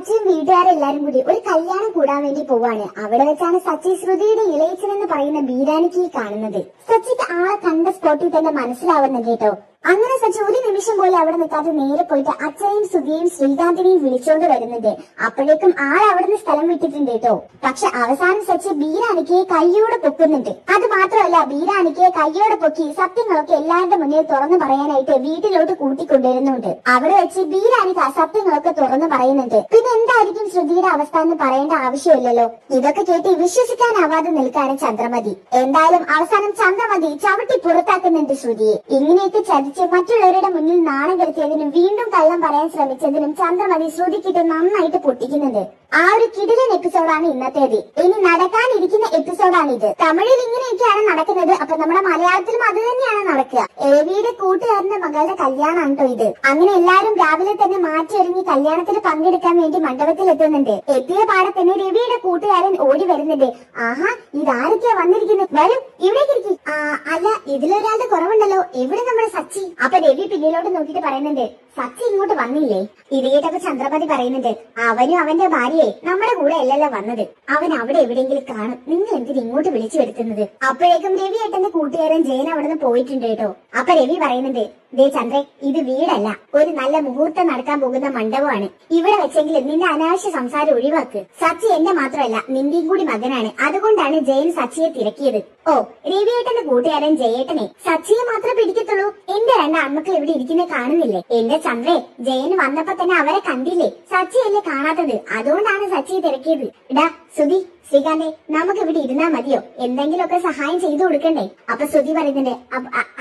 അച്ഛനും വീട്ടുകാരെല്ലാരും കൂടി ഒരു കല്യാണം കൂടാൻ വേണ്ടി പോവാണ്. അവിടെ വെച്ചാണ് സച്ചി ശ്രുതിയുടെ ഇളയച്ചൻ എന്ന് പറയുന്ന ബീരാനിക്ക് കാണുന്നത്. സച്ചിക്ക് ആളെ കണ്ട സ്പോട്ടിൽ തന്നെ മനസ്സിലാവുന്നുണ്ട് കേട്ടോ. അങ്ങനെ സച്ചി ഒരു നിമിഷം പോലെ അവിടെ നിൽക്കാതെ നേരെ പോയിട്ട് അച്ഛനെയും സുധിയെയും ശ്രീകാന്തിനെയും വിളിച്ചോണ്ട് വരുന്നുണ്ട്. അപ്പോഴേക്കും ആൾ അവിടുന്ന് സ്ഥലം വിട്ടിട്ടുണ്ട് കേട്ടോ. പക്ഷെ അവസാനം സച്ച് ബീരാനിക്കയെ കയ്യോടെ പൊക്കുന്നുണ്ട്. അത് മാത്രമല്ല ബീരാനിക്കയെ കയ്യോടെ പൊക്കി സത്യങ്ങളൊക്കെ എല്ലാവരുടെ മുന്നിൽ തുറന്നു പറയാനായിട്ട് വീട്ടിലോട്ട് കൂട്ടിക്കൊണ്ടുവരുന്നുണ്ട്. അവിടെ വെച്ച് ബീരാനിക്ക സത്യങ്ങളൊക്കെ തുറന്നു പറയുന്നുണ്ട്. പിന്നെ എന്തായിരിക്കും ശ്രുതിയുടെ അവസ്ഥ എന്ന് പറയേണ്ട ആവശ്യമില്ലല്ലോ. ഇതൊക്കെ കേട്ട് വിശ്വസിക്കാനാവാതെ നിൽക്കാണ് ചന്ദ്രമതി. എന്തായാലും അവസാനം ചന്ദ്രമതി ചവിട്ടി പുറത്താക്കുന്നുണ്ട് ശ്രുതിയെ. ഇങ്ങനെയൊക്കെ ചതിച്ച് മറ്റുള്ളവരുടെ മുന്നിൽ നാണം കെടുത്തിയതിനും വീണ്ടും കള്ളം പറയാൻ ശ്രമിച്ചതിനും ചന്ദ്രമതി ശ്രുതിക്കിട്ട് നന്നായിട്ട് പൊട്ടിക്കുന്നുണ്ട്. ആ ഒരു കിടിലൻ എപ്പിസോഡാണ് ഇന്നത്തേത്. ഇനി നടക്കാനിരിക്കുന്ന എപ്പിസോഡാണ് ഇത്. തമിഴിൽ ഇങ്ങനെയൊക്കെയാണ് നടക്കുന്നത്. അപ്പൊ നമ്മുടെ മലയാളത്തിലും അത് തന്നെയാണ് നടക്കുക. ഏവിയുടെ കൂട്ടുകാരന്റെ മകളുടെ കല്യാണമാണ് ഇത്. അങ്ങനെ എല്ലാരും രാവിലെ തന്നെ മാറ്റി ഒരുങ്ങി കല്യാണത്തിൽ പങ്കെടുക്കാൻ വേണ്ടി മണ്ഡപത്തിൽ എത്തുന്നുണ്ട് എത്തിയ പാടെ തന്നെ രവിയുടെ കൂട്ടുകാരൻ ഓടി വരുന്നുണ്ട്. ആഹാ ഇതാരൊക്കെയാ വന്നിരിക്കുന്നത് വരും ഇവിടേക്ക് അല്ല ഇതിലൊരാളുടെ കുറവുണ്ടല്ലോ. എവിടെ നമ്മുടെ സച്ചി? അപ്പൊ രവി പിന്നിലോട്ട് നോക്കിട്ട് പറയുന്നുണ്ട്. സച്ചി ഇങ്ങോട്ട് വന്നില്ലേ? ഇത് ചന്ദ്രപതി പറയുന്നുണ്ട് അവനും അവന്റെ ഭാര്യയെ നമ്മുടെ കൂടെ അല്ലല്ലോ വന്നത്. അവൻ അവിടെ എവിടെയെങ്കിലും കാണും. നിങ്ങൾ എന്തിന് ഇങ്ങോട്ട് വിളിച്ചു വരുത്തുന്നത്? അപ്പോഴേക്കും രവി ഏട്ടന്റെ കൂട്ടുകാരൻ ജയൻ അവിടുന്ന് പോയിട്ടുണ്ട് കേട്ടോ. അപ്പൊ രവി പറയുന്നുണ്ട് ദേ ചന്ദ്രൻ ഇത് വീടല്ല. ഒരു നല്ല മുഹൂർത്തം നടക്കാൻ പോകുന്ന മണ്ഡപമാണ്. ഇവിടെ വെച്ചെങ്കിലും നിന്റെ അനാവശ്യ സംസാരം ഒഴിവാക്ക്. സച്ചി എന്റെ മാത്രമല്ല നിന്റെയും കൂടി മകനാണ്. അതുകൊണ്ടാണ് ജയൻ സച്ചിയെ തിരക്കിയത്. ഓ രവിയേട്ടന്റെ കൂട്ടുകാരൻ ജയേട്ടനെ. സച്ചിയെ മാത്രമേ പിടിക്കത്തുള്ളൂ. എന്റെ രണ്ട് അമ്മക്കൾ ഇവിടെ ഇരിക്കുന്നത് കാണുന്നില്ലേ? എന്റെ ചന്ദ്രേ ജയൻ വന്നപ്പോ തന്നെ അവരെ കണ്ടില്ലേ? സച്ചിയല്ലേ കാണാത്തത്. അതുകൊണ്ടാണ് സച്ചിയെ തിരക്കിയത്. ഇടാ സുധി. ശ്രീകാന്തെ നമുക്ക് ഇവിടെ ഇരുന്നാ മതിയോ? എന്തെങ്കിലുമൊക്കെ സഹായം ചെയ്തു കൊടുക്കണ്ടേ? അപ്പൊ ശ്രുതി പറയുന്നുണ്ട്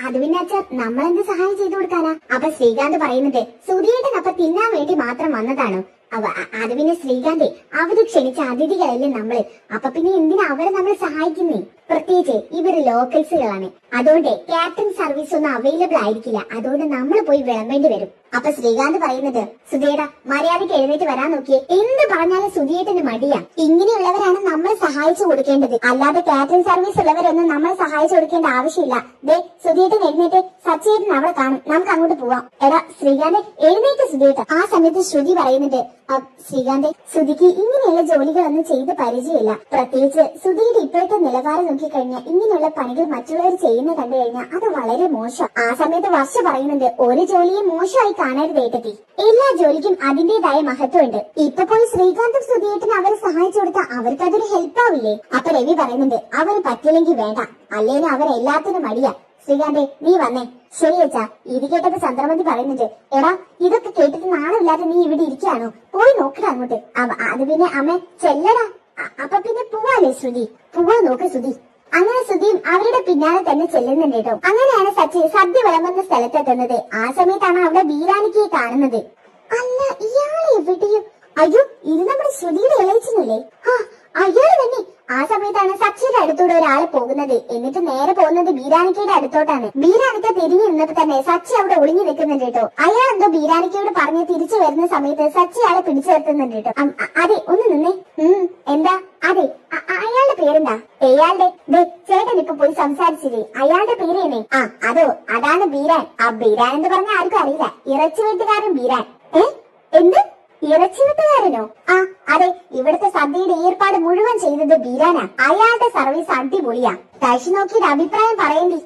അത് പിന്നെ അച്ഛൻ നമ്മളെന്ത് സഹായം ചെയ്തു കൊടുക്കാനാ? അപ്പൊ ശ്രീകാന്ത് പറയുന്നുണ്ട് ശ്രുതിയേട്ടൻ അപ്പൊ തിന്നാൻ വേണ്ടി മാത്രം വന്നതാണ്. അവ അത് പിന്നെ ശ്രീകാന്തെ അവർ ക്ഷണിച്ച അതിഥികളല്ലേ നമ്മൾ. അപ്പൊ പിന്നെ എന്തിനാ അവരെ നമ്മൾ സഹായിക്കുന്നേ? പ്രത്യേകിച്ച് ഇവർ ലോക്കൽസുകളാണ് അതുകൊണ്ട് ക്യാപ്റ്റൻ സർവീസ് ഒന്നും അവൈലബിൾ ആയിരിക്കില്ല. അതുകൊണ്ട് നമ്മൾ പോയി വിളമ്പേണ്ടി വരും. അപ്പൊ ശ്രീകാന്ത് പറയുന്നത് സുധിയേട്ടാ മര്യാദയ്ക്ക് എഴുന്നേറ്റ് വരാൻ നോക്കിയേ. എന്ത് പറഞ്ഞാലും സുധിയേട്ടന് മടിയാ. ഇങ്ങനെയുള്ളവരാണ് നമ്മൾ സഹായിച്ചു കൊടുക്കേണ്ടത്. അല്ലാതെ കാറ്ററിംഗ് സർവീസ് ഉള്ളവരൊന്നും നമ്മൾ സഹായിച്ചു കൊടുക്കേണ്ട ആവശ്യമില്ല. ദേ സുധിയേട്ടൻ എഴുന്നേറ്റ് സച്ചേട്ടൻ അവിടെ കാണും. നമുക്ക് അങ്ങോട്ട് പോവാം. എടാ ശ്രീകാന്ത് എഴുന്നേറ്റ് സുധിയേട്ട ആ സമയത്ത് ശ്രുതി പറയുന്നുണ്ട് "അ, ശ്രീകാന്ത് സുധിക്ക് ഇങ്ങനെയുള്ള ജോലികളൊന്നും ചെയ്ത് പരിചയമില്ല. പ്രത്യേകിച്ച് സുധിയുടെ ഇപ്പോഴത്തെ നിലവാരം നോക്കിക്കഴിഞ്ഞാൽ ഇങ്ങനെയുള്ള പണികൾ മറ്റുള്ളവർ ചെയ്യുന്ന കണ്ടു കഴിഞ്ഞാൽ അത് വളരെ മോശം. ആ സമയത്ത് വർഷ പറയുന്നുണ്ട് ഒരു ജോലിയെ മോശമായി കാണരുത് ഏട്ടത്തി. എല്ലാ ജോലിക്കും അതിന്റേതായ മഹത്വമുണ്ട്. ഇപ്പൊ പോയി ശ്രീകാന്തും സുധിയേട്ടൻ അവരെ സഹായിച്ചു കൊടുത്താൽ അവർക്ക് അതൊരു ഹെൽപ്പ് ആവില്ലേ അപ്പൊ രവി പറയുന്നുണ്ട് അവന് പറ്റില്ലെങ്കിൽ വേണ്ട. അല്ലേനെ അവർ എല്ലാത്തിനും മടിയാ. ശ്രീകാന്തെ നീ വന്നേ. ശരി അച്ഛാ. ഇത് കേട്ടപ്പോ ചന്ദ്രമതി പറയുന്നുണ്ട് എടാ ഇതൊക്കെ കേട്ടിട്ട് നാണമില്ലാതെ നീ ഇവിടെ ഇരിക്കുകയാണോ? പോയി നോക്കടാ അങ്ങോട്ട്. അത് പിന്നെ അമ്മ ചെല്ലടാ. അപ്പൊ പിന്നെ പോവാലേ ശ്രുതി? പോവാ നോക്ക് ശ്രുതി. അങ്ങനെ സുധീം അവരുടെ പിന്നാലെ തന്നെ ചെല്ലുന്നുണ്ട് അങ്ങനെയാണ് സച്ചിൻ സദ്യ വിളമ്പുന്ന സ്ഥലത്തെത്തുന്നത്. ആ സമയത്താണ് അവിടെ ബീരാനിക്ക് കാണുന്നത്. അല്ല ഇയാളെ എവിടെയോ? അയ്യോ ഇത് നമ്മുടെ ശ്രുതിയുടെ ഇളയിച്ചില്ലേ ആ തന്നെ ആ സമയത്താണ് സച്ചിയുടെ അടുത്തൂടെ ഒരാൾ പോകുന്നത്. എന്നിട്ട് നേരെ പോകുന്നത് ബീരാനിക്കയുടെ അടുത്തോട്ടാണ്. ബീരാനിക്ക തിരിഞ്ഞു നിന്നപ്പോ തന്നെ സച്ചി അവിടെ ഒളിഞ്ഞു നിൽക്കുന്നുണ്ട് കേട്ടോ. അയാൾ എന്തോ ബീരാനിക്കയോട് പറഞ്ഞ് തിരിച്ചു വരുന്ന സമയത്ത് സച്ചി അയാളെ പിടിച്ചു നിർത്തുന്നുണ്ട് കേട്ടോ. അതെ ഒന്ന് നിന്നേ. എന്താ? അതെ അയാളുടെ പേരെന്താ? അയാളുടെ ദേ, ചേട്ടൻ ഇപ്പൊ പോയി സംസാരിച്ചില്ലേ? അയാളുടെ പേര് തന്നെ ആ അതോ അതാണ് ബീരാൻ. ആ ബീരാൻ എന്ന് പറഞ്ഞ ആർക്കും അറിയില്ല. ഇറച്ചി വീട്ടുകാരൻ ബീരാൻ. ഏ? എന്ത്? ഇറച്ചി വീട്ടുകാരനോ ആ അതെ ഇവിടുത്തെ സദ്യയുടെ ഏർപ്പാട് മുഴുവൻ ചെയ്തത് ബീരാനാ. അയാളുടെ സർവീസ് അടിപൊളിയാ. കഴിച്ചു നോക്കിയിട്ട് അഭിപ്രായം പറയേണ്ടി.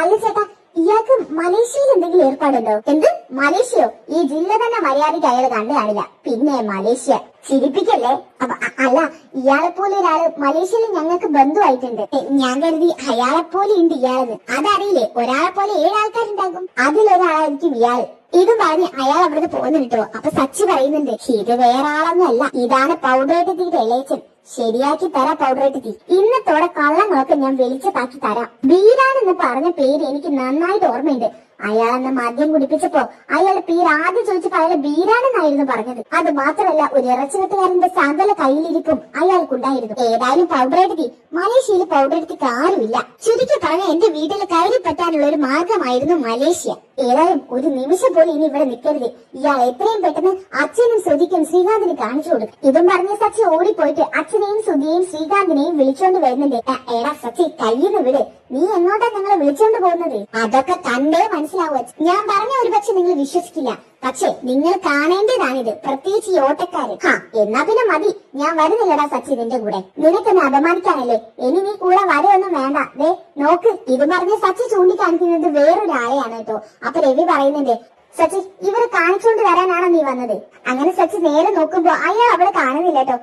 അല്ല ചേട്ടാ ഇയാൾക്ക് മലേഷ്യയിൽ എന്തെങ്കിലും ഏർപ്പാടുണ്ടോ? എന്ത്? മലേഷ്യയോ? ഈ ജില്ല തന്നെ മര്യാദയ്ക്ക് അയാൾ കണ്ടു കാണില്ല. പിന്നെ മലേഷ്യ. ചിരിപ്പിക്കല്ലേ? അപ്പൊ അല്ല ഇയാളെ പോലെ ഒരാൾ മലേഷ്യയിൽ ഞങ്ങൾക്ക് ബന്ധുവായിട്ടുണ്ട്. ഞാൻ കരുതി അയാളെ പോലെ ഉണ്ട് ഇയാളെന്ന്. അതറിയില്ലേ? ഒരാളെ പോലെ ഏഴാൾക്കാരുണ്ടാകും അതിലൊരാളായിരിക്കും ഇയാൾ. ഇത് പറഞ്ഞ് അയാൾ അവിടുന്ന് പോകുന്നുണ്ടോ അപ്പൊ സച്ചി പറയുന്നുണ്ട് ഇത് വേറെ ആളൊന്നും അല്ല ഇതാണ് പൗഡേഡ് തീയുടെ ഇളയച്ചൻ. ശരിയാക്കി തരാ പൗഡറേറ്റ് ഇന്നത്തോടെ കള്ളങ്ങളൊക്കെ ഞാൻ വെളിച്ചത്താക്കി തരാം. ബീരാനെന്ന് പറഞ്ഞ പേര് എനിക്ക് നന്നായിട്ട് ഓർമ്മയുണ്ട്. അയാൾ അയാളെന്ന് മദ്യം കുടിപ്പിച്ചപ്പോ അയാളുടെ പേര് ആദ്യം ചോദിച്ചപ്പോ അയാളെ ബീരാനെന്നായിരുന്നു പറഞ്ഞത്. അത് മാത്രമല്ല ഒരു ഇറച്ചിവെട്ടുകാരന്റെ സകല കയ്യിലിരിപ്പും അയാൾക്കുണ്ടായിരുന്നു. ഏതായാലും പൗഡറേറ്റ് തീ. മലേഷ്യയിൽ പൗഡറേറ്റ് തീ ആരുമില്ല. ചുരുക്കി പറഞ്ഞ എന്റെ വീട്ടിൽ കയറി പറ്റാനുള്ള ഒരു മാർഗമായിരുന്നു മലേഷ്യ. ഏതായാലും ഒരു നിമിഷം പോലും ഇനി ഇവിടെ നിൽക്കരുത്. ഇയാൾ എത്രയും പെട്ടെന്ന് അച്ഛനും ശ്രുതിക്കും ശ്രീകാന്തിന് കാണിച്ചു കൊടുക്കും. ഇതും പറഞ്ഞ സച്ചി ഓടിപ്പോയിട്ട് അച്ഛനെയും സുധിയെയും ശ്രീകാന്തിനെയും വിളിച്ചോണ്ട് വരുന്നുണ്ട് "എ, എടാ സച്ചി കയ്യിന്ന് വിട്. നീ എങ്ങോട്ടാ ഞങ്ങളെ വിളിച്ചോണ്ട് പോകുന്നത്? അതൊക്കെ കണ്ടേ മനസ്സിലാവും അച്ഛൻ. ഞാൻ പറഞ്ഞ ഒരു പക്ഷെ നിങ്ങൾ വിശ്വസിക്കില്ല. പക്ഷെ നിങ്ങൾ കാണേണ്ടതാണിത്. പ്രത്യേകിച്ച് ഈ ഓട്ടക്കാര്. ഹാ എന്നാ പിന്നെ മതി. ഞാൻ വരുന്നില്ലടാ സച്ചി നിന്റെ കൂടെ. നിനക്കെന്നെ അപമാനിക്കാനല്ലേ? ഇനി നീ കൂടെ വരെയൊന്നും വേണ്ട. ദേ നോക്ക്. ഇത് പറഞ്ഞ് സച്ചി ചൂണ്ടിക്കാണിക്കുന്നത് വേറൊരാളെയാണ് കേട്ടോ. അപ്പൊ രവി പറയുന്നുണ്ട് സച്ചി ഇവരെ കാണിച്ചുകൊണ്ട് വരാനാണോ നീ വന്നത്? അങ്ങനെ സച്ചി നേരെ നോക്കുമ്പോ അയാൾ അവിടെ കാണുന്നില്ല കേട്ടോ.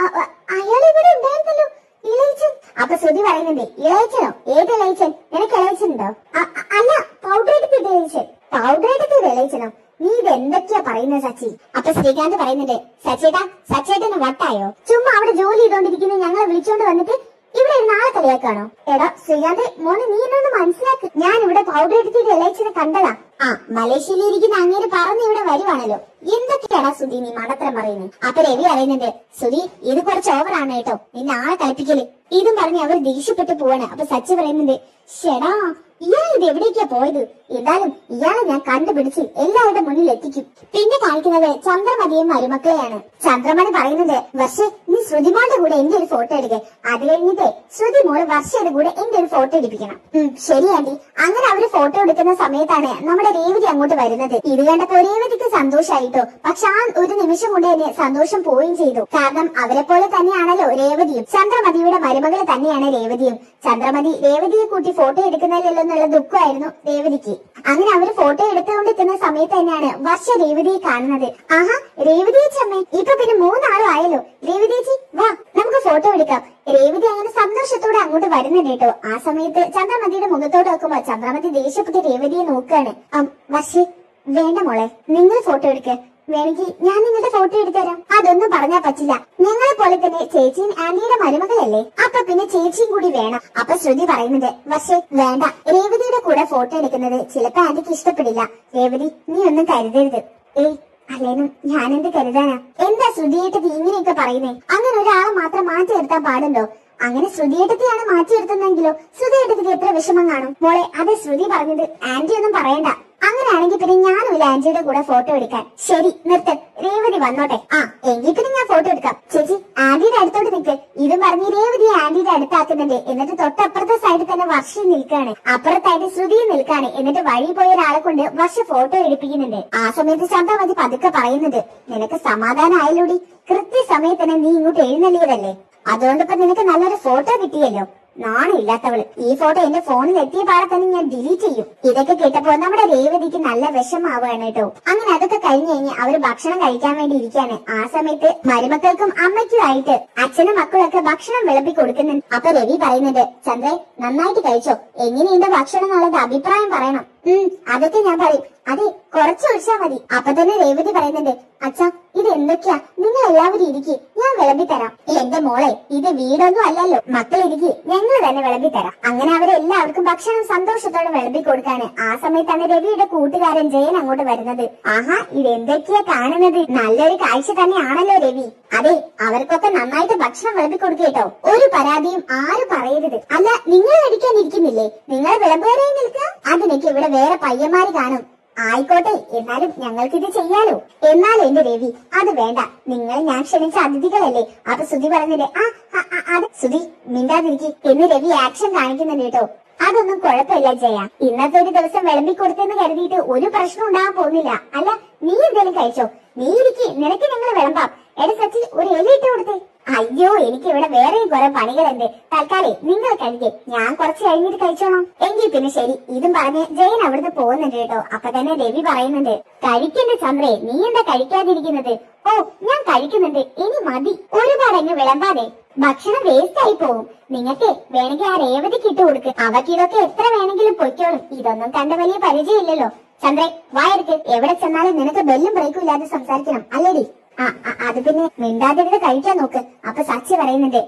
അയാൾ ഇവിടെ ഉണ്ടായിരുന്നല്ലോ. ഇളയച്ചൻ. അപ്പൊ ശ്രുതി പറയുന്നുണ്ട് ഇളയച്ചനോ? ഏത് ഇളയച്ചൻ? നിനക്ക് അ- അല്ല പൗഡർ എടുത്തിട്ട് ഇളയച്ചൻ. പൗഡർ എടുത്തിട്ട് ഇളയച്ചനോ? നീ ഇത് എന്തൊക്കെയാ പറയുന്നത് സച്ചി? അപ്പൊ ശ്രീകാന്ത് പറയുന്നുണ്ട് സച്ചേട്ടാ സച്ചേട്ടന് വട്ടായോ? ചുമ്മാ അവിടെ ജോലി ചെയ്തോണ്ടിരിക്കുന്ന. ഞങ്ങളെ വിളിച്ചോണ്ട് വന്നിട്ട് ഇവിടെ നാളെ കളിയാക്കാണോ എടാ ശ്രീകാന്ത് മോനെ നീ എന്നൊന്ന് മനസ്സിലാക്ക്. ഞാൻ ഇവിടെ പൗഡർ എടുത്തിട്ട് ഇളയച്ചനെ കണ്ടതാ. ആ മലേഷ്യയിൽ ഇരിക്കുന്ന അങ്ങേര് പറഞ്ഞ് ഇവിടെ വരുവാണല്ലോ. എന്തൊക്കെയാണ് സുധി നീ മടത്തരം പറയുന്നത് അപ്പൊ രവി അറിയുന്നുണ്ട് സുധി ഇത് കുറച്ച് ഓവറാണ് കേട്ടോ. നിന്നെ ആളെ കളിപ്പിക്കൽ. ഇതും പറഞ്ഞ് അവർ ദേഷ്യപ്പെട്ട് പോവാണ്. അപ്പൊ സച്ചി പറയുന്നുണ്ട് ഷെടാ ഇയാൾ ഇത് എവിടേക്കാ പോയത്? എന്തായാലും ഇയാളെ ഞാൻ കണ്ടുപിടിച്ച് എല്ലാവരുടെ മുന്നിൽ എത്തിക്കും. പിന്നെ കാണിക്കുന്നത് ചന്ദ്രമതിയും മരുമക്കളെയാണ്. ചന്ദ്രമണി പറയുന്നത് വർഷ നീ ശ്രുതിമോളുടെ കൂടെ എന്റെ ഒരു ഫോട്ടോ എടുക്കേ. അത് കഴിഞ്ഞിട്ട് ശ്രുതി മോൾ വർഷയുടെ കൂടെ എന്റെ ഒരു ഫോട്ടോ എടുപ്പിക്കണം. ശരിയാണ്ടി അങ്ങനെ അവർ ഫോട്ടോ എടുക്കുന്ന സമയത്താണ് നമ്മുടെ രേവതി അങ്ങോട്ട് വരുന്നത്. ഇത് കണ്ടപ്പോ രേവതിക്ക് സന്തോഷായിട്ടോ. പക്ഷെ ആ ഒരു നിമിഷം കൊണ്ട് തന്നെ സന്തോഷം പോവുകയും ചെയ്തു. കാരണം അവരെ പോലെ തന്നെയാണല്ലോ രേവതിയും. ചന്ദ്രമതിയുടെ മരുമകൾ തന്നെയാണ് രേവതിയും. ചന്ദ്രമതി രേവതിയെ കൂട്ടി ഫോട്ടോ എടുക്കുന്നില്ലല്ലോ എന്നുള്ള ദുഃഖമായിരുന്നു രേവതിക്ക്. അങ്ങനെ അവർ ഫോട്ടോ എടുത്തുകൊണ്ട് എത്തുന്ന സമയത്ത് തന്നെയാണ് വർഷ രേവതിയെ കാണുന്നത്. ആഹാ രേവതി ചമ്മേ ഇപ്പൊ പിന്നെ മൂന്നാളും ആയല്ലോ. രേവതി വാ നമുക്ക് ഫോട്ടോ എടുക്കാം. രേവതി അങ്ങനെ സന്തോഷത്തോടെ അങ്ങോട്ട് വരുന്നുണ്ട് കേട്ടോ. ആ സമയത്ത് ചന്ദ്രമതിയുടെ മുഖത്തോട് നോക്കുമ്പോ ചന്ദ്രമതി ദേഷ്യപ്പെട്ട് രേവതിയെ നോക്കുകയാണ്. വർഷേ വേണ്ട മോളെ നിങ്ങൾ ഫോട്ടോ എടുക്ക. വേണമെങ്കിൽ ഞാൻ നിങ്ങളുടെ ഫോട്ടോ എടുത്തുതരാം. അതൊന്നും പറഞ്ഞാ പറ്റില്ല. ഞങ്ങളെ പോലെ തന്നെ ചേച്ചിയും ആന്റിയുടെ മരുമകളല്ലേ? അപ്പൊ പിന്നെ ചേച്ചിയും കൂടി വേണം. അപ്പൊ ശ്രുതി പറയുന്നത് പക്ഷേ വേണ്ട. രേവതിയുടെ കൂടെ ഫോട്ടോ എടുക്കുന്നത് ചിലപ്പോ ആന്റിക്ക് ഇഷ്ടപ്പെടില്ല. രേവതി നീ ഒന്നും കരുതരുത്. ഏയ് അല്ലേനും ഞാനെന്ത് കരുതാനാ? എന്താ ശ്രുതിയേട്ടത് ഇങ്ങനെയൊക്കെ പറയുന്നേ? അങ്ങനെ ഒരാളെ മാത്രം മാറ്റി നിർത്താൻ പാടുണ്ടോ? അങ്ങനെ ശ്രുതിയേട്ടത്തെയാണ് മാറ്റിയെടുത്തതെങ്കിലോ ശ്രുതിയേട്ടത്തിക്ക് എത്ര വിഷമം കാണും. മോളെ അത് ശ്രുതി പറഞ്ഞത് ആന്റി ഒന്നും പറയണ്ട. അങ്ങനെയാണെങ്കിൽ പിന്നെ ഞാനും ആന്റിയുടെ കൂടെ ഫോട്ടോ എടുക്കാൻ. ശരി നിർത്ത്. രേവതി വന്നോട്ടെ. ആ എങ്കിൽ പിന്നെ ഞാൻ ഫോട്ടോ എടുക്കാം. ചേച്ചി ആന്റിയുടെ അടുത്തോട്ട് നിൽക്ക്. ഇതും പറഞ്ഞ് രേവതിയെ ആന്റിയുടെ അടുത്താക്കുന്നുണ്ട്. എന്നിട്ട് തൊട്ടപ്പുറത്തെ സൈഡിൽ തന്നെ വർഷം നിൽക്കാണ്. അപ്പുറത്തായിട്ട് ശ്രുതിയും നിൽക്കാണ്. എന്നിട്ട് വഴി പോയ ഒരാളെ കൊണ്ട് വർഷ ഫോട്ടോ എടുപ്പിക്കുന്നുണ്ട്. ആ സമയത്ത് ചന്ദ്രമതി പതുക്കെ പറയുന്നുണ്ട്. നിനക്ക് സമാധാനമായാലൂടി കൃത്യസമയത്ത് തന്നെ നീ ഇങ്ങോട്ട് എഴുന്നള്ളിയതല്ലേ? അതുകൊണ്ട് ഇപ്പൊ നിനക്ക് നല്ലൊരു ഫോട്ടോ കിട്ടിയല്ലോ. നാണില്ലാത്തവൾ. ഈ ഫോട്ടോ എന്റെ ഫോണിൽ എത്തിയ പാടെ തന്നെ ഞാൻ ഡിലീറ്റ് ചെയ്യും. ഇതൊക്കെ കേട്ടപ്പോ നമ്മുടെ രേവതിക്ക് നല്ല വിഷമാവുകയാണ് കേട്ടോ. അങ്ങനെ അതൊക്കെ കഴിഞ്ഞു കഴിഞ്ഞ് അവർ ഭക്ഷണം കഴിക്കാൻ വേണ്ടി ഇരിക്കാണ് ആ സമയത്ത് മരുമക്കൾക്കും അമ്മയ്ക്കും ആയിട്ട് അച്ഛനും മക്കളൊക്കെ ഭക്ഷണം വിളമ്പി കൊടുക്കുന്നുണ്ട്. അപ്പൊ രവി പറയുന്നുണ്ട് ചന്ദ്രേ നന്നായിട്ട് കഴിച്ചോ. എങ്ങനെയുണ്ട് ഭക്ഷണം എന്നുള്ളത് അഭിപ്രായം പറയണം. ഉം അതൊക്കെ ഞാൻ പറയും. അതെ കുറച്ച് ഒഴിച്ചാ മതി. അപ്പൊ തന്നെ രേവതി പറയുന്നുണ്ട് അച്ഛാ ഇത് എന്തൊക്കെയാ? നിങ്ങൾ എല്ലാവരും ഇരിക്കി ഞാൻ വിളമ്പി തരാം എന്റെ മോളെ ഇത് വീടൊന്നും അല്ലല്ലോ. മക്കൾ ഇരിക്കി ഞങ്ങൾ തന്നെ വിളമ്പി തരാം അങ്ങനെ അവരെ എല്ലാവർക്കും ഭക്ഷണം സന്തോഷത്തോടെ വിളമ്പി കൊടുക്കാണ് ആ സമയത്താണ് രവിയുടെ കൂട്ടുകാരൻ ജയൻ അങ്ങോട്ട് വരുന്നത്. ആഹാ ഇത് എന്തൊക്കെയാ കാണുന്നത്? നല്ലൊരു കാഴ്ച തന്നെയാണല്ലോ രവി. അതെ അവർക്കൊക്കെ നന്നായിട്ട് ഭക്ഷണം വിളമ്പി കൊടുക്കേട്ടോ ഒരു പരാതിയും ആരും പറയരുത്. അല്ല നിങ്ങൾ കഴിക്കാൻ ഇരിക്കുന്നില്ലേ? നിങ്ങൾ വിളമ്പുകാരായി നിൽക്കുക? അതിനൊക്കെ ഇവിടെ വേറെ പയ്യന്മാര് കാണും. ആയിക്കോട്ടെ എന്നാലും ഞങ്ങൾക്ക് ഇത് ചെയ്യാലോ. എന്നാൽ എന്റെ രവി അത് വേണ്ട. നിങ്ങൾ ഞാൻ ക്ഷണിച്ച അതിഥികളല്ലേ? അപ്പൊ സുധി പറഞ്ഞില്ലേ? ആ അത് സുധി മിണ്ടാതിരിക്കും. എന്ന് രവി ആക്ഷൻ കാണിക്കുന്നുണ്ട് കേട്ടോ. അതൊന്നും കുഴപ്പമില്ല ജയ. ഇന്നത്തെ ഒരു ദിവസം വിളമ്പി കൊടുത്തെന്ന് കരുതിയിട്ട് ഒരു പ്രശ്നം ഉണ്ടാകാൻ പോകുന്നില്ല. അല്ല നീ എന്തേലും കഴിച്ചോ? നീ ഇരിക്കി നിനക്ക് ഞങ്ങൾ വിളമ്പാം. എട സച്ചിൽ ഒരു എലി ഇട്ട് കൊടുത്തേ. അയ്യോ എനിക്ക് ഇവിടെ വേറെയും കുറെ പണികളുണ്ട്. തൽക്കാലേ നിങ്ങൾ കഴിക്കേ. ഞാൻ കുറച്ച് കഴിഞ്ഞിട്ട് കഴിച്ചോളാം. എങ്കിൽ പിന്നെ ശരി. ഇതും പറഞ്ഞ് ജയൻ അവിടുന്ന് പോകുന്നുണ്ട് കേട്ടോ. അപ്പൊ തന്നെ രവി പറയുന്നുണ്ട് കഴിക്കണ്ട ചന്ദ്രേ നീ എന്താ കഴിക്കാതിരിക്കുന്നത്? ഓ ഞാൻ കഴിക്കുന്നുണ്ട്. ഇനി മതി. ഒരുപാട് അങ്ങ് വിളമ്പാതെ. ഭക്ഷണം വേസ്റ്റ് ആയി പോവും. നിങ്ങൾക്ക് വേണമെങ്കിൽ ആ രേവതിക്ക് ഇട്ട് കൊടുക്ക്. അവക്ക് ഇതൊക്കെ എത്ര വേണമെങ്കിലും പൊയ്ക്കോളും. ഇതൊന്നും കണ്ട വലിയ പരിചയമില്ലല്ലോ. ചന്ദ്രേ വായെടുക്ക്. എവിടെ ചെന്നാലും നിനക്ക് ബെല്ലും ബ്രേക്കും ഇല്ലാതെ സംസാരിക്കണം. അല്ലേടി? അത് പിന്നെ മിണ്ടാതിരുന്ന് കഴിക്കാൻ നോക്ക്. അപ്പൊ സച്ചി പറയുന്നുണ്ട്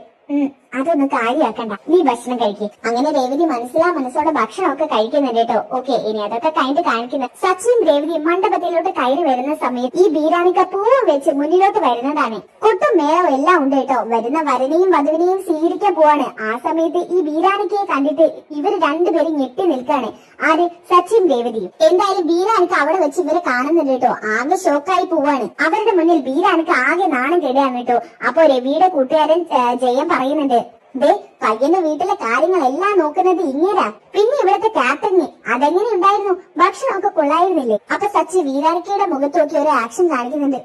അതൊന്നും കാര്യമാക്കണ്ട നീ ഭക്ഷണം കഴിക്കും. അങ്ങനെ രേവതി മനസ്സിലാ മനസ്സോടെ ഭക്ഷണമൊക്കെ കഴിക്കുന്നുണ്ട് കേട്ടോ. ഓക്കെ ഇനി അതൊക്കെ കഴിഞ്ഞിട്ട് കാണിക്കുന്നു സച്ചിനും രേവതി മണ്ഡപത്തിലോട്ട് കയറി വരുന്ന സമയത്ത് ഈ ബീരാണിക്ക പൂവും വെച്ച് മുന്നിലോട്ട് വരുന്നതാണ്. കൊട്ടും മേളവും എല്ലാം ഉണ്ട് കേട്ടോ. വരുന്ന വരനെയും വധുവിനെയും സ്വീകരിക്കാൻ പോവാണ്. ആ സമയത്ത് ഈ ബീരാണിക്കയെ കണ്ടിട്ട് ഇവർ രണ്ടുപേരും ഞെട്ടി നിൽക്കാണ് ആര്? സച്ചിനും രേവതിയും. എന്തായാലും ബീരാണിക്ക അവിടെ വെച്ച് ഇവരെ കാണുന്നുണ്ട് കേട്ടോ. ആകെ ഷോക്കായി പോവാണ്. അവരുടെ മുന്നിൽ ബീരാണിക്ക ആകെ നാണം കെടുകയാണ് കേട്ടോ. അപ്പൊ രവിയുടെ കൂട്ടുകാരൻ ജയം പറയുന്നുണ്ട് ദേ പയ്യന്റെ വീട്ടിലെ കാര്യങ്ങളെല്ലാം നോക്കുന്നത് ഇങ്ങേരാ. പിന്നെ ഇവിടുത്തെ കാറ്ററിംഗ് അതെങ്ങനെ ഉണ്ടായിരുന്നു? ഭക്ഷണമൊക്കെ കൊള്ളായിരുന്നില്ലേ? അപ്പൊ സച്ചി വീരാർക്കയുടെ മുഖത്ത് നോക്കി ഒരു ആക്ഷൻ കാണിക്കുന്നുണ്ട്.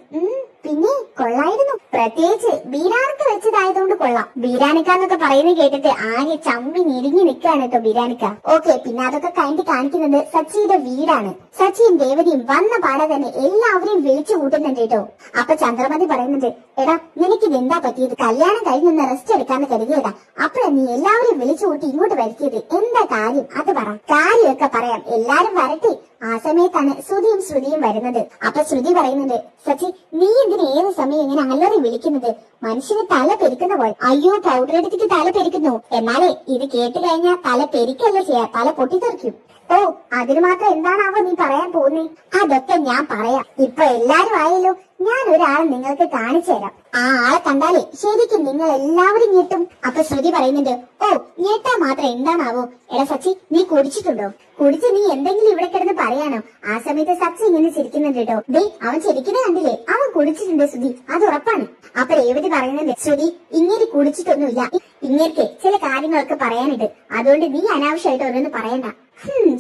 പിന്നെ കൊള്ളായിരുന്നു. പ്രത്യേകിച്ച് ബീരാനിക്ക വെച്ചതായതുകൊണ്ട് കൊള്ളാം. ബീരാനിക്ക എന്നൊക്കെ പറയുന്നത് കേട്ടിട്ട് ആകെ ചമ്മി ഞെരിഞ്ഞു നിൽക്കാണ് കേട്ടോ ബീരാനിക്ക ഓക്കെ പിന്നെ അതൊക്കെ കഴിഞ്ഞിട്ട് കാണിക്കുന്നത് സച്ചിയുടെ വീടാണ്. സച്ചിയും ദേവതയും വന്ന പാടെ തന്നെ എല്ലാവരെയും വിളിച്ചു കൂട്ടുന്നുണ്ട് കേട്ടോ. അപ്പൊ ചന്ദ്രമതി പറയുന്നുണ്ട് എടാ നിനക്ക് ഇത് എന്താ പറ്റിയത്? കല്യാണം കഴിഞ്ഞൊന്ന് റെസ്റ്റ് എടുക്കാന്ന് കരുതിയതാ. നീ? എല്ലാവരെയും വിളിച്ചു കൂട്ടി ഇങ്ങോട്ട് വരുത്തിയത്. എന്താ കാര്യം? അത് പറ. കാര്യമൊക്കെ പറയാം. എല്ലാരും വരട്ടെ. ആ സമയത്താണ് ശ്രുതിയും ശ്രുതിയും വരുന്നത്. അപ്പൊ ശ്രുതി പറയുന്നുണ്ട് സച്ചി നീ എന്തിന് ഏത് സമയം ഇങ്ങനെ അല്ലറി വിളിക്കുന്നത്? മനുഷ്യന് തല പെരുക്കുന്ന പോലെ. അയ്യോ പൗഡർ എടുത്തിട്ട് തല പെരുക്കുന്നു. എന്നാലേ ഇത് കേട്ട് കഴിഞ്ഞാൽ തല പെരിക്കല്ലേ ചെയ്യാ? തല പൊട്ടിത്തെറിക്കും. ഓ അതിന് മാത്രം എന്താണാവോ നീ പറയാൻ പോകുന്നേ? അതൊക്കെ ഞാൻ പറയാം. ഇപ്പൊ എല്ലാരും ആയല്ലോ ഞാൻ ഒരാളെ നിങ്ങൾക്ക് കാണിച്ചു തരാം. ആ ആളെ കണ്ടാലേ ശരിക്കും നിങ്ങൾ എല്ലാവരും ഞെട്ടും. അപ്പൊ ശ്രുതി പറയുന്നുണ്ട് ഓ ഞെട്ടാ മാത്രം എന്താണാവോ? എടാ സച്ചി നീ കുടിച്ചിട്ടുണ്ടോ? കുടിച്ച് നീ എന്തെങ്കിലും ഇവിടെ കിടന്ന് പറയാനോ ആ സമയത്ത് സച്ചി ഇങ്ങനെ ചിരിക്കുന്നുണ്ട് കേട്ടോ. ദേ അവൻ ചിരിക്കുന്നത് കണ്ടില്ലേ? അവൻ കുടിച്ചിട്ടുണ്ട് ശ്രുതി. അത് ഉറപ്പാണ്. അപ്പൊ രേവതി പറയുന്നത് ശ്രുതി ഇങ്ങനെ കുടിച്ചിട്ടൊന്നുമില്ല. ഇങ്ങനത്തെ ചില കാര്യങ്ങളൊക്കെ പറയാനുണ്ട്. അതുകൊണ്ട് നീ അനാവശ്യമായിട്ട് ഓരോന്ന് പറയണ്ട.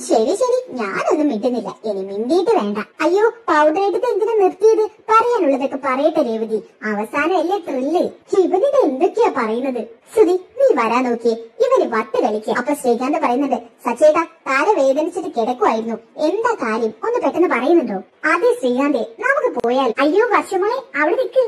ശരി ശരി. ഞാനൊന്നും മിണ്ടുന്നില്ല. ഇനി മിണ്ടിയിട്ട് വേണ്ട. അയ്യോ പൗഡർ എടുത്ത് എന്തിനാ നിർത്തിയത്? പറയാനുള്ളതൊക്കെ പറയട്ടെ രേവതി. അവസാനം അല്ലേ ത്രില്ല് ഇവനിത് എന്തൊക്കെയാ പറയുന്നത്? സുധി നീ വരാൻ നോക്കിയേ. ഇവന് വട്ട് കളിക്കുക അപ്പൊ ശ്രീകാന്ത് പറയുന്നത് സച്ചേത താര വേദനിച്ചിട്ട് കിടക്കുമായിരുന്നു എന്താ കാര്യം? ഒന്ന് പെട്ടെന്ന് പറയുന്നുണ്ടോ? അതെ ശ്രീകാന്തെ നമുക്ക് പോയാൽ. അയ്യോ വർഷമോളെ അവിടെ നിൽക്ക്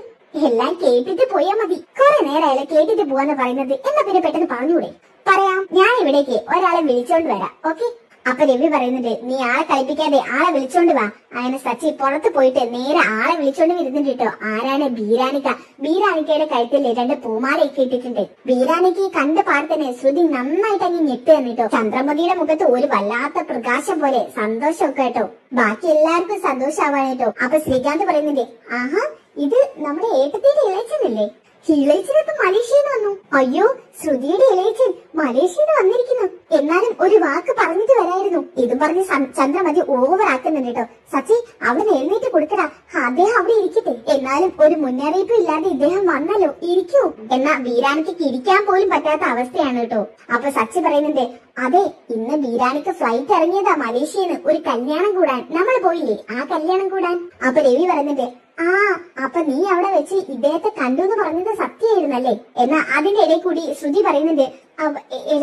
എല്ലാം കേട്ടിട്ട് പോയാ മതി. കുറെ നേരമായാലും കേട്ടിട്ട് പോവാന്ന് പറയുന്നത്. എന്നാ പിന്നെ പെട്ടെന്ന് പറഞ്ഞൂടെ പറയാം. ഞാൻ ഇവിടേക്ക് ഒരാളെ വിളിച്ചോണ്ട് വരാം. ഓക്കെ അപ്പൊ രവി പറയുന്നുണ്ട് നീ ആളെ കളിപ്പിക്കാതെ ആളെ വിളിച്ചോണ്ട് വാ. അങ്ങനെ സച്ചി പുറത്ത് പോയിട്ട് നേരെ ആളെ വിളിച്ചോണ്ട് വരുന്നുണ്ട് കേട്ടോ. ആരാണ് ബീരാനിക്ക? ബീരാനിക്കയുടെ കഴുത്തിൽ രണ്ട് പൂമാലയൊക്കെ ഇട്ടിട്ടുണ്ട്. ബീരാനിക്ക് കണ്ട് പാടത്തന്നെ ശ്രുതി നന്നായിട്ട് അങ്ങ് ഞെട്ട് തന്നിട്ടോ ചന്ദ്രമതിയുടെ മുഖത്ത് ഒരു വല്ലാത്ത പ്രകാശം പോലെ സന്തോഷമൊക്കെ കേട്ടോ. ബാക്കി എല്ലാവർക്കും സന്തോഷാവാണ് കേട്ടോ. അപ്പൊ ശ്രീകാന്ത് പറയുന്നുണ്ട് ആഹാ ഇത് നമ്മുടെ ഏട്ടത്തിന്റെ ഇളയച്ചനല്ലേ? ഇളയച്ചൻ ഇപ്പൊ മലേഷ്യയിൽ വന്നു. അയ്യോ ശ്രുതിയുടെ ഇളയച്ചൻ മലേഷ്യയിൽ വന്നിരിക്കുന്നു. എന്നാലും ഒരു വാക്ക് പറഞ്ഞിട്ട് വരായിരുന്നു. ഇതും പറഞ്ഞ് ചന്ദ്രമതി ഓവർ ആക്കുന്നുണ്ട് കേട്ടോ. സച്ചി അവിടെ എഴുന്നേറ്റ് കൊടുക്കടാ. അദ്ദേഹം അവിടെ ഇരിക്കട്ടെ. എന്നാലും ഒരു മുന്നറിയിപ്പ് ഇല്ലാതെ ഇദ്ദേഹം വന്നല്ലോ. ഇരിക്കൂ. എന്നാ വീരാനിക്ക് ഇരിക്കാൻ പോലും പറ്റാത്ത അവസ്ഥയാണ് കേട്ടോ. അപ്പൊ സച്ചി പറയുന്നുണ്ട് അതെ ഇന്ന് വീരാനിക്ക് ഫ്ലൈറ്റ് ഇറങ്ങിയതാ മലേഷ്യന്ന് ഒരു കല്യാണം കൂടാൻ. നമ്മൾ പോയില്ലേ ആ കല്യാണം കൂടാൻ? അപ്പൊ രവി പറയുന്നുണ്ട് ആ അപ്പൊ നീ അവിടെ വെച്ച് ഇദ്ദേഹത്തെ കണ്ടു എന്ന് പറഞ്ഞത് സത്യമായിരുന്നല്ലേ? എന്നാ അതിന്റെ ഇടയിൽ കൂടി ശ്രുതി പറയുന്നുണ്ട്. അവ- എ-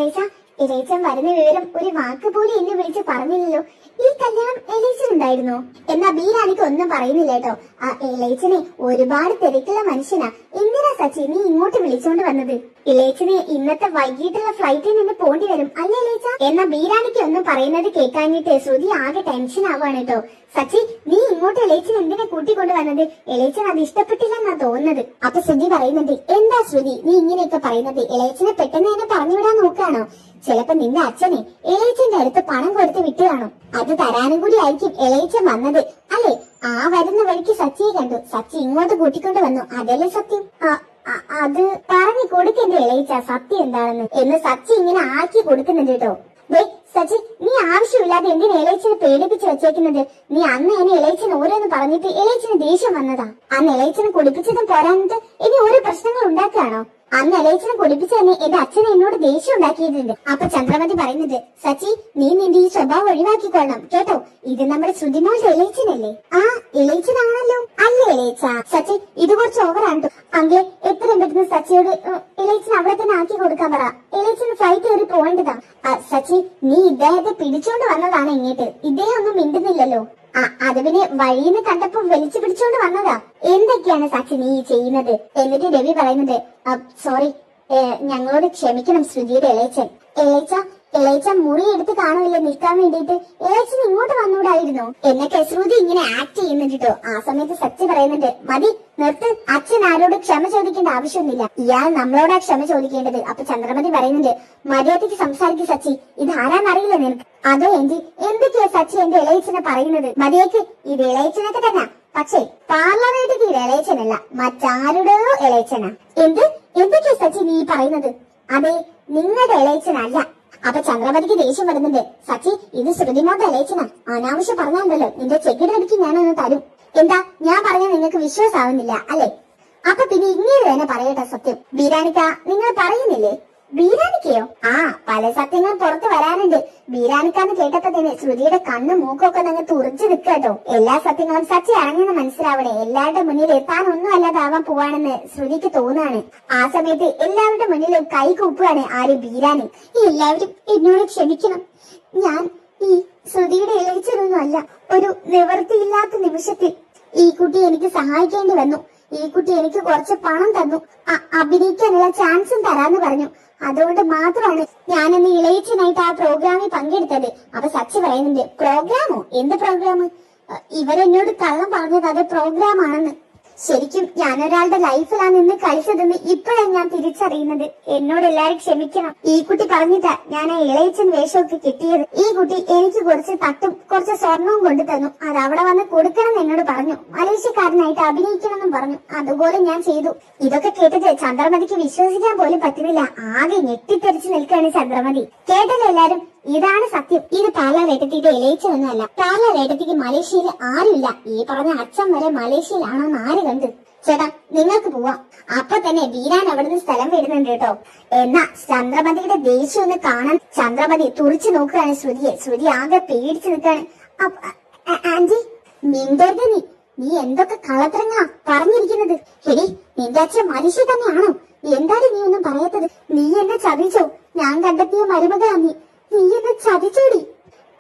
വരുന്ന വിവരം ഒരു വാക്ക് പോലും എന്നെ വിളിച്ച് പറഞ്ഞില്ലല്ലോ. ഈ കല്യാണം എലീച്ചൻ ഉണ്ടായിരുന്നു? എന്നാ ബീരാനിക്ക് ഒന്നും പറയുന്നില്ല കേട്ടോ. ആ എലീച്ചനെ ഒരുപാട് തിരക്കുള്ള മനുഷ്യനാ. എന്തിനാ സച്ചി? നീ ഇങ്ങോട്ട് വിളിച്ചോണ്ട് വന്നത്. ഇലേച്ചനെ ഇന്നത്തെ വൈകിട്ടുള്ള ഫ്ലൈറ്റിൽ നിന്ന് പോണ്ടി വരും. അല്ലേ ഇലേച്ച? എന്നാ ബീരാണിക്ക് ഒന്നും പറയുന്നത് കേൾക്കാഞ്ഞിട്ട് ശ്രുതി ആകെ ടെൻഷൻ ആവാണ് കേട്ടോ സച്ചി നീ ഇങ്ങോട്ട് ഇളേച്ചൻ എന്തിനെ കൂട്ടിക്കൊണ്ട് വന്നത്? ഇളേച്ചൻ അത് ഇഷ്ടപ്പെട്ടില്ലെന്നാ തോന്നുന്നത്. അപ്പൊ ശ്രുതി പറയുന്നുണ്ട് എന്താ ശ്രുതി? നീ ഇങ്ങനെയൊക്കെ പറയുന്നത്? ഇളേച്ചനെ പെട്ടെന്ന് തന്നെ പറഞ്ഞുവിടാൻ നോക്കുകയാണോ? ചിലപ്പോ നിന്റെ അച്ഛനെ ഇലേച്ചന്റെ അടുത്ത് പണം കൊടുത്ത് വിട്ടു കാണും. അത് തരാനും കൂടി ആയിരിക്കും ഇളയച്ചൻ വന്നത്. അല്ലേ ആ വരുന്ന വഴിക്ക് സച്ചിയെ കണ്ടു. സച്ചി ഇങ്ങോട്ട് കൂട്ടിക്കൊണ്ട് വന്നു. അതല്ലേ സത്യം? അത് പറഞ്ഞു കൊടുക്കേണ്ട ഇളയിച്ച സത്യം എന്താണെന്ന്. എന്ന് സച്ചി ഇങ്ങനെ ആക്കി കൊടുക്കുന്നുണ്ട് കേട്ടോ. ദേ സച്ചി നീ ആവശ്യമില്ലാതെ എന്തിനെ ഇളയച്ചനെ പേടിപ്പിച്ച് വെച്ചേക്കുന്നത്? നീ അന്ന് എന്നെ ഇളയച്ചൻ ഓരോന്ന് പറഞ്ഞിട്ട് ഇളയച്ചന് ദേഷ്യം വന്നതാ. അന്ന് ഇളയച്ചനെ കുടിപ്പിച്ചതും പോരാഞ്ഞിട്ട് ഇനി ഓരോ പ്രശ്നങ്ങൾ ഉണ്ടാക്കുകയാണോ? അന്ന് അലേച്ചനെ കുടിപ്പിച്ച് തന്നെ എന്റെ അച്ഛനെ എന്നോട് ദേഷ്യം ഉണ്ടാക്കിയിട്ടുണ്ട്. അപ്പൊ ചന്ദ്രമതി പറയുന്നത് സച്ചി നീ നിന്റെ ഈ സ്വഭാവം ഒഴിവാക്കിക്കൊള്ളണം. കേട്ടോ ഇത് നമ്മുടെ ശ്രുതിമോളുടെ ഇളയച്ചനല്ലേ ആ ഇളയച്ചനാണല്ലോ അല്ല ഇളയച്ച സച്ചി ഇത് കുറച്ച് ഓവറാണ് അങ്കെ എത്രയും പെട്ടെന്ന് സച്ചിയോട് ഇളയച്ചൻ അവിടെ തന്നെ ആക്കി കൊടുക്കാൻ പറ. ഇളയച്ചന് ഫ്ലൈറ്റ് കയറി പോകേണ്ടതാ. സച്ചി നീ ഇദ്ദേഹത്തെ പിടിച്ചോണ്ട് വന്നതാണ് ഇങ്ങോട്ട്. ഇദ്ദേഹം ഒന്നും മിണ്ടുന്നില്ലല്ലോ. ആ, വഴിയിൽ കണ്ടപ്പോ വലിച്ചു പിടിച്ചോണ്ട് വന്നതാ. എന്തൊക്കെയാണ് സച്ചി നീ ചെയ്യുന്നത്? എന്നിട്ട് രവി പറയുന്നുണ്ട് സോറി ഞങ്ങളോട് ക്ഷമിക്കണം ശ്രുതിയുടെ ഇളയച്ചൻ. ഇളയച്ച ഇളയച്ച മുറി എടുത്ത് കാണുമില്ല നിൽക്കാൻ വേണ്ടിയിട്ട്? ഇളയച്ചൻ ഇങ്ങോട്ട് വന്നൂടായിരുന്നു എന്നൊക്കെ ശ്രുതി ഇങ്ങനെ ആക്ട് ചെയ്യുന്നുണ്ട് ആ സമയത്ത് സച്ചി പറയുന്നുണ്ട് മതി നിർത്ത്. അച്ഛൻ ആരോട് ക്ഷമ ചോദിക്കേണ്ട ആവശ്യമൊന്നുമില്ല. ഇയാൾ നമ്മളോടാ ക്ഷമ ചോദിക്കേണ്ടത്. അപ്പൊ ചന്ദ്രമതി പറയുന്നുണ്ട് മര്യാദയ്ക്ക് സംസാരിക്കും സച്ചി. ഇത് ആരാന്നറിയില്ല നിനക്ക്. അതോ എന്റെ എന്തൊക്കെയാ സച്ചി എന്റെ ഇളയച്ചനെ പറയുന്നത്? മതിയേക്ക്. ഇത് ഇളയച്ചനൊക്കെ തന്നെ. പക്ഷേ പാർലമെന്റ് ഇത് ഇളയച്ചനല്ല മറ്റാരുടെയോ ഇളയച്ചനാ എന്ത്? എന്തൊക്കെയാ സച്ചി നീ പറയുന്നത്? അതെ നിങ്ങളുടെ ഇളയച്ചനല്ല അപ്പൊ ചന്ദ്രമതിക്ക് ദേഷ്യം വരുന്നുണ്ട്. സച്ചി ഇത് ശ്രുതിമോന്റെ ഇളയച്ചനാ അനാവശ്യം പറഞ്ഞാണ്ടല്ലോ നിന്റെ ചെക്കിടെ ഞാൻ ഞാനൊന്ന് തരും. എന്താ? ഞാൻ പറഞ്ഞ നിങ്ങൾക്ക് വിശ്വാസാവുന്നില്ല അല്ലെ? അപ്പൊ പിന്നെ ഇങ്ങനെ തന്നെ പറയട്ടെ സത്യം. ബീരാനിക്ക നിങ്ങൾ പറയുന്നില്ലേ? ബീരാനിക്കയോ? ആ പല സത്യങ്ങളും പുറത്തു വരാനുണ്ട്. ബീരാനിക്കാന്ന് കേട്ടപ്പോ തന്നെ ശ്രുതിയുടെ കണ്ണും മൂക്കൊക്കെ നിങ്ങൾ തുറച്ചു നിൽക്കട്ടോ എല്ലാ സത്യങ്ങളും സച്ചി അറിഞ്ഞെന്ന് മനസ്സിലാവണേ. എല്ലാവരുടെ മുന്നിൽ താൻ ഒന്നും അല്ലാതാവാൻ പോവാണെന്ന് ശ്രുതിക്ക് തോന്നാണ്. ആ സമയത്ത് എല്ലാവരുടെ മുന്നിലും കൈ കൂപ്പുകയാണ് ആര് ബീരാനി. എല്ലാവരും എന്നോട് ക്ഷമിക്കണം. ഞാൻ ഈ ശ്രുതിയുടെ ഇളയിച്ചതൊന്നും അല്ല. ഒരു നിവൃത്തിയില്ലാത്ത നിമിഷത്തിൽ ഈ കുട്ടി എനിക്ക് സഹായിക്കേണ്ടി വന്നു. ഈ കുട്ടി എനിക്ക് കുറച്ച് പണം തന്നു. അഭിനയിക്കാനുള്ള ചാൻസും തരാന്ന് പറഞ്ഞു. അതുകൊണ്ട് മാത്രമാണ് ഞാൻ ഇന്ന് ഇളയച്ചനായിട്ട് ആ പ്രോഗ്രാമിൽ പങ്കെടുത്തത്. അപ്പൊ സച്ചി പറയുന്നുണ്ട് പ്രോഗ്രാമോ? എന്ത് പ്രോഗ്രാം ഇവരെന്നോട് കള്ളം പറഞ്ഞത് അത് പ്രോഗ്രാം ആണെന്ന് ശരിക്കും ഞാൻ ഒരാളുടെ ലൈഫിലാണ് നിന്ന് കളിച്ചതെന്ന് ഇപ്പോഴാണ് ഞാൻ തിരിച്ചറിയുന്നത്. എന്നോട് എല്ലാരും ക്ഷമിക്കണം. ഈ കുട്ടി പറഞ്ഞിട്ടാ ഞാൻ ആ ഇളയച്ചൻ വേഷമൊക്കെ കിട്ടിയത്. ഈ കുട്ടി എനിക്ക് കുറച്ച് തട്ടും കുറച്ച് സ്വർണവും കൊണ്ടു തന്നു. അത് അവിടെ വന്ന് കൊടുക്കണം എന്ന് എന്നോട് പറഞ്ഞു. മലേഷ്യക്കാരനായിട്ട് അഭിനയിക്കണമെന്നും പറഞ്ഞു. അതുപോലെ ഞാൻ ചെയ്തു. ഇതൊക്കെ കേട്ടിട്ട് ചന്ദ്രമതിക്ക് വിശ്വസിക്കാൻ പോലും പറ്റുന്നില്ല. ആകെ ഞെട്ടിത്തെറിച്ച് നിൽക്കുകയാണ് ചന്ദ്രമതി. കേട്ടല്ലോ എല്ലാരും ഇതാണ് സത്യം. ഇത് പാർല വേട്ടത്തിന്റെ ഇലയിച്ചതൊന്നുമല്ല പാർല വേട്ടത്തിക്ക് മലേഷ്യയിൽ ആരുമില്ല. ഈ പറഞ്ഞ അച്ഛൻ വരെ മലേഷ്യയിലാണെന്ന് ആര് കണ്ടു? ചേട്ടാ നിങ്ങൾക്ക് പോവാം. അപ്പൊ തന്നെ വീരാൻ അവിടുന്ന് സ്ഥലം വരുന്നുണ്ട് കേട്ടോ. എന്നാ ചന്ദ്രമതിയുടെ ദേഷ്യം ഒന്ന് കാണാൻ ചന്ദ്രമതി തുറിച്ചു നോക്കുകയാണ് ശ്രുതിയെ. ശ്രുതി ആകെ പേടിച്ചു നിൽക്കാണ് ആന്റി മിണ്ടരുത് നീ. നീ എന്തൊക്കെ കളത്രങ്ങളാ പറഞ്ഞിരിക്കുന്നത്? എടി നിന്റെ അച്ഛൻ മനുഷ്യ തന്നെയാണോ? എന്താണ് നീ ഒന്നും പറയാത്തത്? നീ എന്നെ ചതിച്ചോ? ഞാൻ കണ്ടെത്തിയ മരുമകളാ നീ. നീ എന്നെ ചതിച്ചോടി.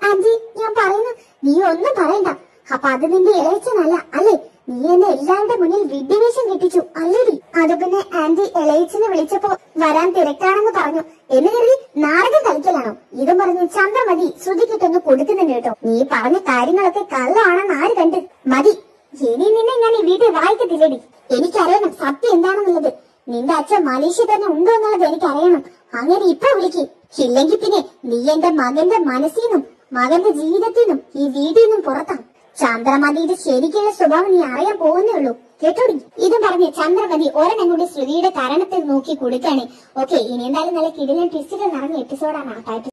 ആന്റി ഞാൻ പറയുന്നു നീ ഒന്നും പറയണ്ട. അപ്പൊ അത് നിന്റെ ഇളയച്ചനല്ല അല്ലേ? നീ എന്നെ എല്ലാവരുടെ മുന്നിൽ വിഡ്ഡിവേഷം കിട്ടിച്ചു അല്ലേടി? അത് പിന്നെ ആന്റി ഇളയച്ചനെ വിളിച്ചപ്പോ വരാൻ തിരക്കാണെന്ന് പറഞ്ഞു. എന്ന് കരുതി നാടകം കളിക്കലാണോ? ഇതും പറഞ്ഞ് ചന്ദ്രമതി ശ്രുതിക്കിട്ടൊന്ന് കൊടുക്കുന്നുണ്ട് കേട്ടോ. നീ പറഞ്ഞ കാര്യങ്ങളൊക്കെ കള്ളാണെന്ന് ആര് കണ്ട്? മതി. ഇനി നിന്നെ ഞാൻ ഈ വീട്ടിൽ വായിക്കത്തില്ലടി. എനിക്കറിയണം സത്യം എന്താണെന്നുള്ളത്. നിന്റെ അച്ഛൻ മലേഷ്യ തന്നെ ഉണ്ടോ എന്നുള്ളത് എനിക്കറിയണം. അങ്ങനെ ഇപ്പൊ വിളിക്ക്. ഇല്ലെങ്കിൽ പിന്നെ നീ എന്റെ മകന്റെ മനസ്സിൽ നിന്നും മകന്റെ ജീവിതത്തിൽ നിന്നും ഈ വീട്ടിൽ നിന്നും പുറത്താ ചന്ദ്രമതിയുടെ ശരിക്കുള്ള സ്വഭാവം നീ അറിയാൻ പോകുന്നേ ഉള്ളൂ. കേട്ടോടി? ഇതും പറഞ്ഞ് ചന്ദ്രമതി ഒരെണ്ണം ശ്രുതിയുടെ കരണത്തിൽ നോക്കി കൊടുക്കാണ് ഓക്കെ ഇനി എന്തായാലും നല്ല കിടിലൻ ട്വിസ്റ്റുകൾ നിറഞ്ഞ എപ്പിസോഡാണ് ആ